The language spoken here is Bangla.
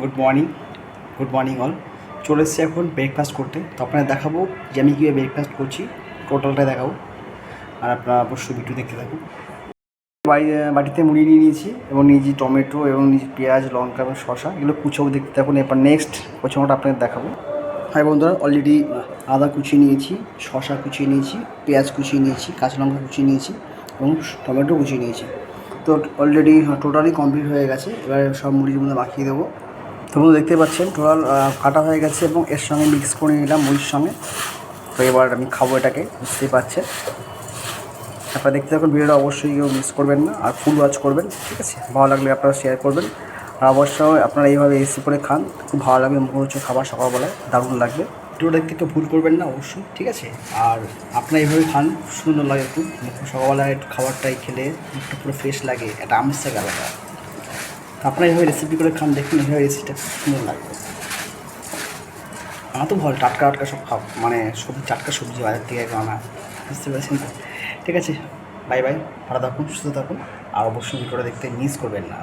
Good morning good morning all চলে এসেছি এখন ব্রেকফাস্ট করতে। তো আপনাদের দেখাবো যে আমি কীভাবে ব্রেকফাস্ট করছি। টোটালটা দেখাবো। আর আপনারা অবশ্যই ভিডিও দেখতে থাকুন। বাড়ি বাটিতে মুড়ি নিয়ে নিয়েছি এবং নিয়েছি টমেটো এবং নিয়েছি পেঁয়াজ, লঙ্কা এবং শসা। এগুলো কুচোও দেখতে থাকুন। এরপর নেক্সট কুচোটা আপনাদের দেখাবো। হ্যাঁ বন্ধুরা অলরেডি আদা কুচিয়ে নিয়েছি, শসা কুচিয়ে নিয়েছি, পেঁয়াজ কুচিয়ে নিয়েছি, কাঁচা লঙ্কা কুচিয়ে নিয়েছি এবং টমেটো কুচিয়ে নিয়েছি। তো অলরেডি টোটালি কমপ্লিট হয়ে গেছে। এবারে সব মধ্যে মাখিয়ে দেবো। তো বন্ধু দেখতে পাচ্ছেন টোটাল কাটা হয়ে গেছে এবং এর সঙ্গে মিক্স করে নিলাম মুড়ির সঙ্গে। তো এবার আমি খাব এটাকে, বুঝতেই পারছেন আপনারা দেখতে থাকুন, ভিডিওটা অবশ্যই কেউ মিস করবেন না, আর ফুল ওয়াচ করবেন, ঠিক আছে? ভালো লাগলে আপনারা শেয়ার করবেন। আর অবশ্যই আপনারা এইভাবে এসি করে খান, খুব ভালো লাগবে মুখ হচ্ছে খাবার সকালবেলায়, দারুণ লাগবে। ভিডিওটা কেউ ভুল করবেন না অবশ্যই, ঠিক আছে? আর আপনারা এইভাবে খান, সুন্দর লাগে খুব। মুখ সকালবেলায় একটু খাবারটাই খেলে একটু পুরো ফ্রেশ লাগে একটা আমেজ থাকে আলাদা। আপনারা এইভাবে রেসিপি করে খান, দেখুন এইভাবে রেসিপিটা সুন্দর লাগবে। আমার তো ভালো টাটকা টাটকা সব খাও মানে সবজি, টাটকা সবজি বাজার থেকে আনা, বুঝতে পারছেন ঠিক আছে বাই বাই ভালো থাকুন, সুস্থ থাকুন, আর অবশ্যই ভিডিওটা দেখতে মিস করবেন না।